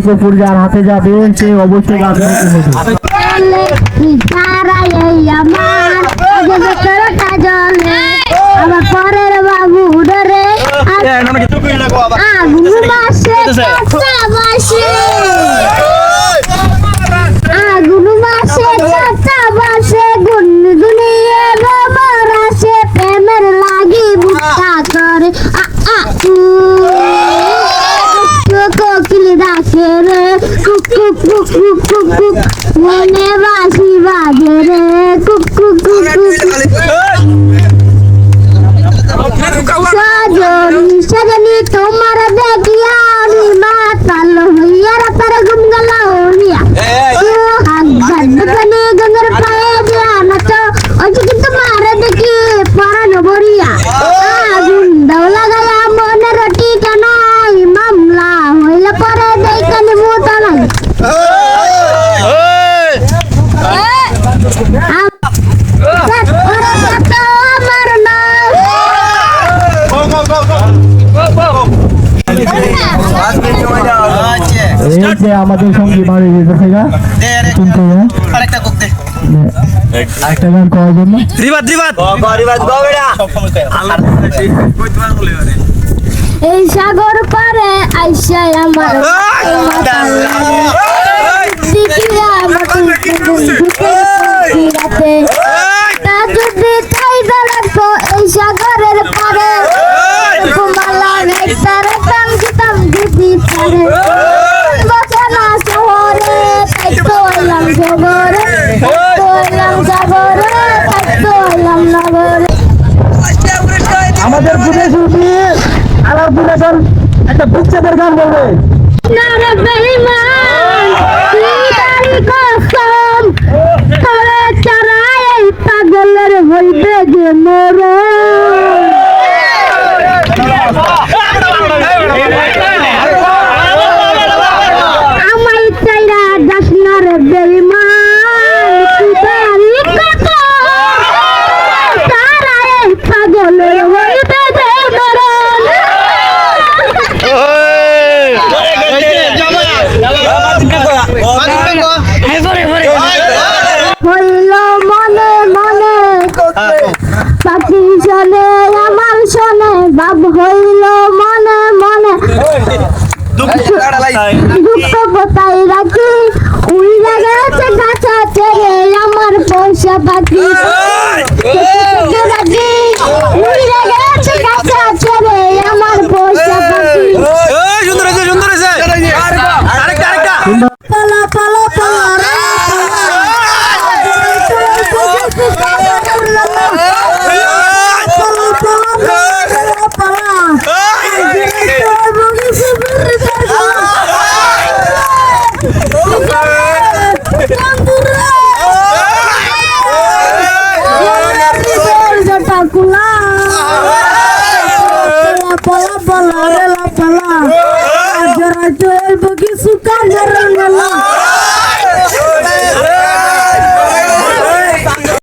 কপুর যার হাতে যাবে সে অবশ্যই আমার পরের বাবু ডরে আগুন মাসে কাঁচা বাসে Look, look, look, look. Whenever I see that, যে আমাদের সঙ্গে বাড়ি যেতেছে গা শুনতে গা একটা গান করার জন্য। রিবাদ রিবাদ। এই সাগর পারে আইসা আমার যদি তাই লাগতো এই সাগরের পারে কুমালা নেতারে তাম জিতাম দিদি পারে বসে না শহরে তাই তো সাগরে তাই তো এলাম নগরে আমাদের বুঝে আলার আলাপ এখন একটা বিচ্ছেদের গান বলবে। না রে বেঈমান তুই তারি কসম তোরে চড়াই এই পাগলের হইবে যে মরণ আমাই চাইরা দাস না রে বেঈমান তুই তারি কসম তারা এই পাগলের হইবে যে মরণ হইল মনে মনে পাখি শোনে আমার হইল মনে মনে। দুঃখ কোথায় রাখি উড়ে গেছে গাছা ছেড়ে আমার পয়সা পাখি রাখি উড়ে গেছে গাছা ছেড়ে আমার পয়সা পাখি সুন্দর হয়েছে সুন্দর হয়েছে। আরেকটা আরেকটা হইব কিছু কাজের মেলা